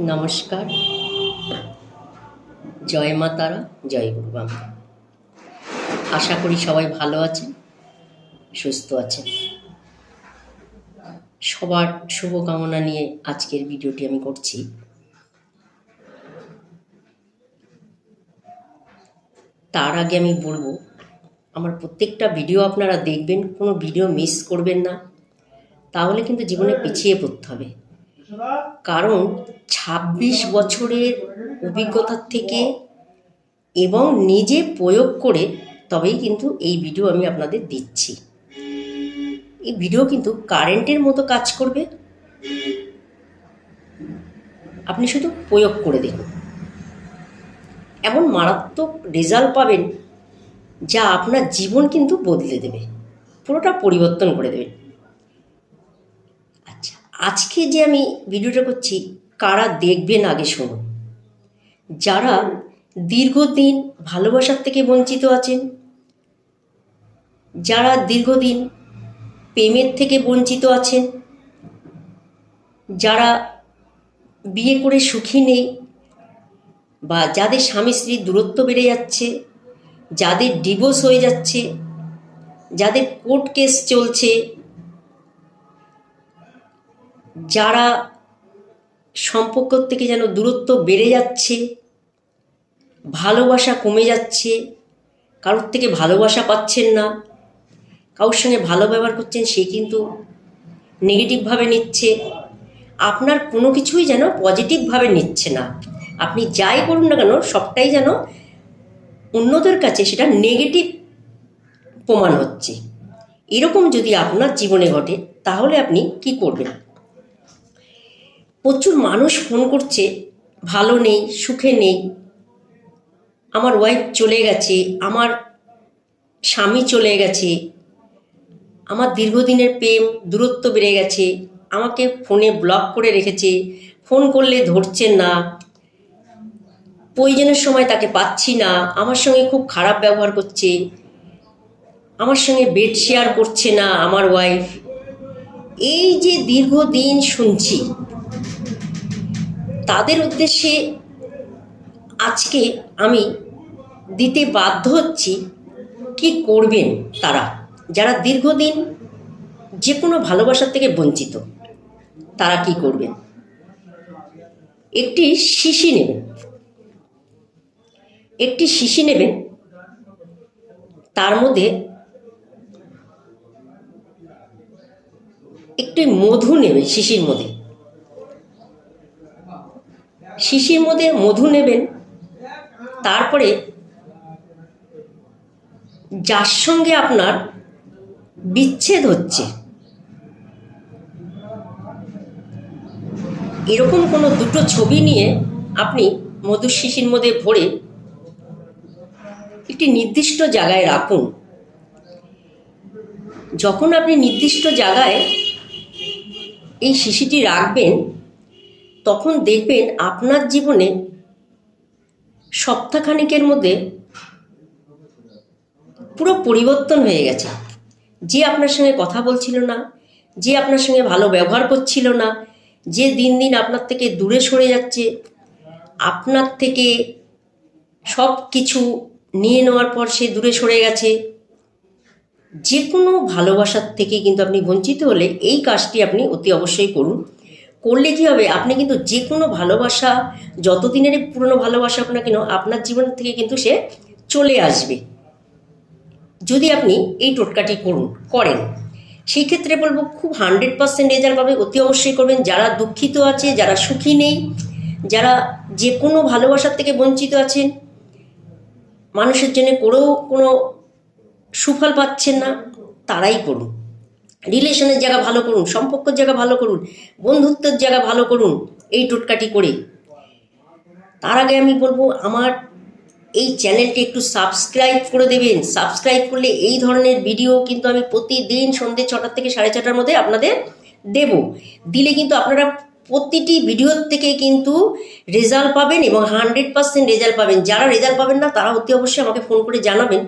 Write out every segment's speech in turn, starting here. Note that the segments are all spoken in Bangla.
নমস্কার। জয় মা তারা, জয় গুরু বাবা আশা করি সবাই ভালো আছেন, সুস্থ আছেন। সবার শুভকামনা নিয়ে আজকের ভিডিওটি আমি করছি। তার আগে আমি বলব, আমার প্রত্যেকটা ভিডিও আপনারা দেখবেন, কোনো ভিডিও মিস করবেন না। তাহলে কিন্তু জীবনে পিছিয়ে পড়তে হবে। কারণ ২৬ বছরের অভিজ্ঞতার থেকে এবং নিজে প্রয়োগ করে তবেই কিন্তু এই ভিডিও আমি আপনাদের দিচ্ছি। এই ভিডিও কিন্তু কারেন্টের মতো কাজ করবে। আপনি শুধু প্রয়োগ করে দেখুন। এমন মারাত্মক রেজাল্ট পাবেন যা আপনার জীবন কিন্তু বদলে দেবে। পুরোটা পরিবর্তন করে দেবে। আজকে যে আমি ভিডিওটা করছি, কারা দেখবেন আগে শুনুন। যারা দীর্ঘদিন ভালোবাসার থেকে বঞ্চিত আছেন, যারা দীর্ঘদিন প্রেমের থেকে বঞ্চিত আছেন, যারা বিয়ে করে সুখী নেই বা যাদের স্বামী স্ত্রীর দূরত্ব বেড়ে যাচ্ছে, যাদের ডিভোর্স হয়ে যাচ্ছে, যাদের কোর্ট কেস চলছে যারা সম্পর্ক থেকে যেন দূরত্ব বেড়ে যাচ্ছে, ভালোবাসা কমে যাচ্ছে, কারোর থেকে ভালোবাসা পাচ্ছেন না, কারোর সঙ্গে ভালো ব্যবহার করছেন, সে কিন্তু নেগেটিভভাবে নিচ্ছে। আপনার কোনো কিছুই যেন পজিটিভভাবে নিচ্ছে না। আপনি যাই করুন না কেন, সবটাই যেন অন্যদের কাছে সেটা নেগেটিভ প্রমাণ হচ্ছে। এরকম যদি আপনার জীবনে ঘটে, তাহলে আপনি কি করবেন? প্রচুর মানুষ ফোন করছে, ভালো নেই, সুখে নেই। আমার ওয়াইফ চলে গেছে, আমার স্বামী চলে গেছে। আমার দীর্ঘদিনের প্রেম, দূরত্ব বেড়ে গেছে। আমাকে ফোনে ব্লক করে রেখেছে। ফোন করলে ধরছেন না। প্রয়োজনের সময় তাকে পাচ্ছি না। আমার সঙ্গে খুব খারাপ ব্যবহার করছে। আমার সঙ্গে বেড শেয়ার করছে না আমার ওয়াইফ এই যে দীর্ঘদিন শুনছি তাদের উদ্দেশ্যে আজকে আমি দিতে বাধ্য হচ্ছি, কি করবেন তারা? যারা দীর্ঘদিন যে কোনো ভালোবাসার থেকে বঞ্চিত, তারা কি করবেন? একটি শিশি নেবেন। একটি শিশি নেবেন, তার মধ্যে একটি মধু নেবেন শিশির মধ্যে। শিশির মধ্যে মধু নেবেন, তারপরে যার সঙ্গে আপনার বিচ্ছেদ হচ্ছে, এরকম কোনো দুটো ছবি নিয়ে আপনি মধুর শিশির মধ্যে ভরে একটি নির্দিষ্ট জায়গায় রাখুন। যখন আপনি নির্দিষ্ট জায়গায় এই শিশিটি রাখবেন তখন দেখবেন আপনার জীবনে সপ্তাহখানিকের মধ্যে পুরো পরিবর্তন হয়ে গেছে। যে আপনার সঙ্গে কথা বলছিল না, যে আপনার সঙ্গে ভালো ব্যবহার করছিল না, যে দিন দিন আপনার থেকে দূরে সরে যাচ্ছে, আপনার থেকে সব কিছু নিয়ে নেওয়ার পর সে দূরে সরে গেছে। যে কোনো ভালোবাসার থেকে কিন্তু আপনি বঞ্চিত হলে এই কাজটি আপনি অতি অবশ্যই করুন। করলে কী হবে? আপনি কিন্তু যে কোনো ভালোবাসা, যতদিনের পুরনো ভালোবাসা হোক না কেন, আপনার জীবন থেকে কিন্তু সে চলে আসবে। যদি আপনি এই টোটকাটি করুন, করেন, সেই ক্ষেত্রে বলব খুব হান্ড্রেড পার্সেন্ট রেজাল্ট পাবে অতি অবশ্যই করবেন। যারা দুঃখিত আছে, যারা সুখী নেই, যারা যে কোনো ভালোবাসার থেকে বঞ্চিত আছেন, মানুষের জন্য করেও কোনো সুফল পাচ্ছেন না, তারাই করুন। রিলেশনের জায়গা ভালো করুন, সম্পর্কের জায়গা ভালো করুন, বন্ধুত্বের জায়গা ভালো করুন, এই টোটকাটি করে। তার আগে আমি বলব, আমার এই চ্যানেলটি একটু সাবস্ক্রাইব করে দেবেন। সাবস্ক্রাইব করলে এই ধরনের ভিডিও কিন্তু আমি প্রতিদিন সন্ধ্যে ছটার থেকে সাড়ে ছটার মধ্যে আপনাদের দেব। দিলে কিন্তু আপনারা প্রতিটি ভিডিওর থেকে কিন্তু রেজাল্ট পাবেন এবং হান্ড্রেড পার্সেন্ট রেজাল্ট পাবেন। যারা রেজাল্ট পাবেন না, তারা অতি অবশ্যই আমাকে ফোন করে জানাবেন।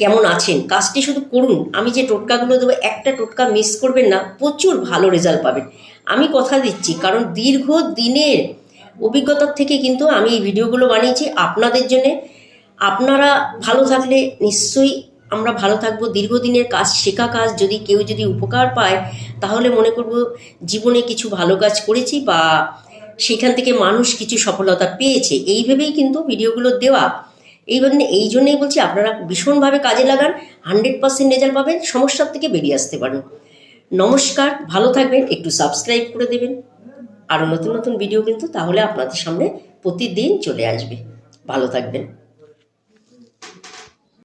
কেমন আছেন? কাজটি শুধু করুন। আমি যে টোটকাগুলো দেবো, একটা টোটকা মিস করবেন না, প্রচুর ভালো রেজাল্ট পাবেন। আমি কথা দিচ্ছি, কারণ দীর্ঘ দিনের অভিজ্ঞতার থেকে কিন্তু আমি এই ভিডিওগুলো বানিয়েছি আপনাদের জন্যে। আপনারা ভালো থাকলে নিশ্চয়ই আমরা ভালো থাকব। দীর্ঘদিনের কাজ, শেখা কাজ, যদি কেউ যদি উপকার পায়, তাহলে মনে করব জীবনে কিছু ভালো কাজ করেছি বা সেখান থেকে মানুষ কিছু সফলতা পেয়েছে। এই ভেবেই কিন্তু ভিডিওগুলো দেওয়া। এই জন্য এই জন্যই বলছি আপনারা ভীষণভাবে কাজে লাগান হান্ড্রেড পার্সেন্ট রেজাল্ট পাবেন, সমস্যার থেকে বেরিয়ে আসতে পারেন। নমস্কার, ভালো থাকবেন, একটু সাবস্ক্রাইব করে দেবেন। আরও নতুন নতুন ভিডিও কিন্তু তাহলে আপনাদের সামনে প্রতিদিন চলে আসবে। ভালো থাকবেন।